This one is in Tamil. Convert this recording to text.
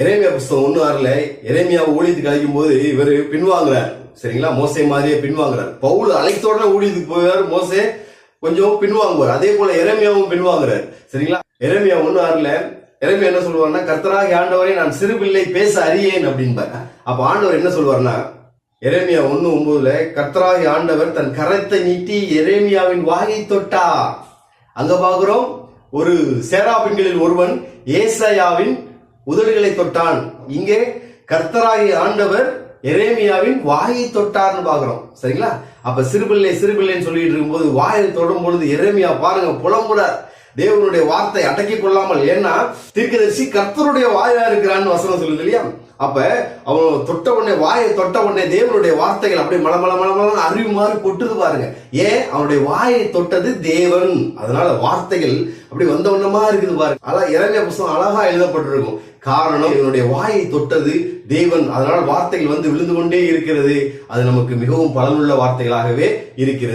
இறைமையா புஸ்தகம் ஒண்ணு ஆறுல. இறைமையா ஊழியத்துக்கு அழைக்கும் போது இவர் பின்வாங்குறாரு. சரிங்களா? மோசை மாதிரியே பின்வாங்குறாரு. பவுல் அழைத்தோட ஊழியத்துக்கு போவார். மோசே கொஞ்சம் பின்வாங்குவார். அதே போல இறைமையாவும் பின்வாங்குறாரு. சரிங்களா? இறைமையா ஒண்ணு ஆறுல. இறைமையா என்ன சொல்லுவாருன்னா கர்த்தராக ஆண்டவரே நான் சிறு பிள்ளை பேச அறியேன் அப்படின்பாரு. அப்ப ஆண்டவர் என்ன சொல்லுவாருன்னா எரேமியா ஒண்ணு ஒன்பதுல கர்த்தராகி ஆண்டவர் தன் கரத்தை நீட்டி எரேமியாவின் வாயை தொட்டா. அங்க பாக்குறோம் ஒரு சேராபின்களில் ஒருவன் ஏசையாவின் உதடுகளை தொட்டான் இங்கே கர்த்தராகி ஆண்டவர் எரேமியாவின் வாயை தொட்டார்னு பாக்குறோம் சரிங்களா? அப்ப சிறுபிள்ளை சிறுபிள்ளைன்னு சொல்லிட்டு இருக்கும்போது வாயை தொடும் பொழுது எரேமியா பாருங்க புலம்புறார். தேவனுடைய வார்த்தை அடக்கி கொள்ளாமல் ஏன்னா தீர்க்கதரிசி கர்த்தருடைய வாயா இருக்கிறான்னு வசனம் சொல்லுது இல்லையா? அப்ப அவன் தொட்ட உடனே வாயை தொட்ட உடனே தேவனுடைய வார்த்தைகள் அப்படியே மல மல மல மல அறிவு மாதிரி கொட்டுது பாருங்க ஏன்? அவனுடைய வாயை தொட்டது தேவன். அதனால வார்த்தைகள் அப்படி வந்த வண்ணமா இருக்குது பாருங்க அழகா இறங்கிய புஸ்தகம் அழகா எழுதப்பட்டிருக்கும். காரணம் இவனுடைய வாயை தொட்டது தேவன். அதனால் வார்த்தைகள் வந்து விழுந்து கொண்டே இருக்கிறது. அது நமக்கு மிகவும் பலனுள்ள வார்த்தைகளாகவே இருக்கிறது.